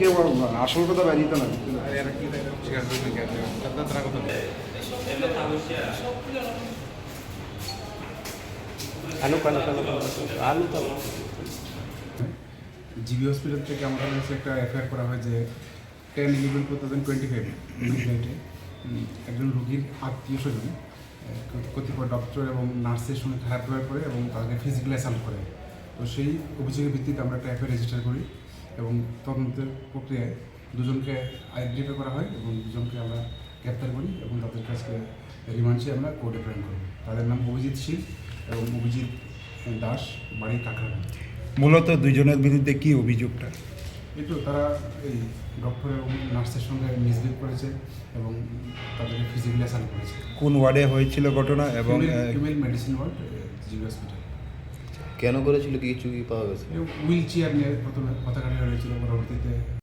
কেউ আসল কথা বেরিয়ে তো না। আলু আলু তো জিবি হসপিটাল থেকে আমাদের কাছে একটা এফআইআর করা হয় যে ten eleven two thousand twenty five মিডনাইটে একজন রোগীর আত্মীয় স্বজন কতিপয় ডক্টর এবং নার্সের সঙ্গে খারাপ ব্যবহার করে এবং তাদেরকে ফিজিক্যাল অ্যাসাল্ট করে। তো সেই অভিযোগের ভিত্তিতে আমরা একটা এফআইআর রেজিস্টার করি। এবং তদন্তের প্রক্রিয়ায় দুজনকে আইডেন্টিফাই করা হয় এবং দুজনকে আমরা গ্রেপ্তার করি এবং তাদের কাছে রিমান্ড চেয়ে আমরা কোর্টে প্রেরণ করি। তাদের নাম অভিজিৎ সিং এবং অভিজিৎ দাস বাড়ি কাকড়া মূলত দুজনের বিরুদ্ধে কি অভিযোগটা? এই তো তারা এই ডক্টর এবং নার্সের সঙ্গে মিসবিহেভ করেছে এবং তাদেরকে ফিজিক্যালি অ্যাসাল্ট করেছে। কোন ওয়ার্ডে হয়েছিল ঘটনা এবং female medicine ward G B hospital. কেন করেছিল? কিছু কি পাওয়া গেছে? হুইল চেয়ার নিয়ে প্রথমে কথা ಚಿದಂಬರ ಹೊರಟಿದ್ದೆ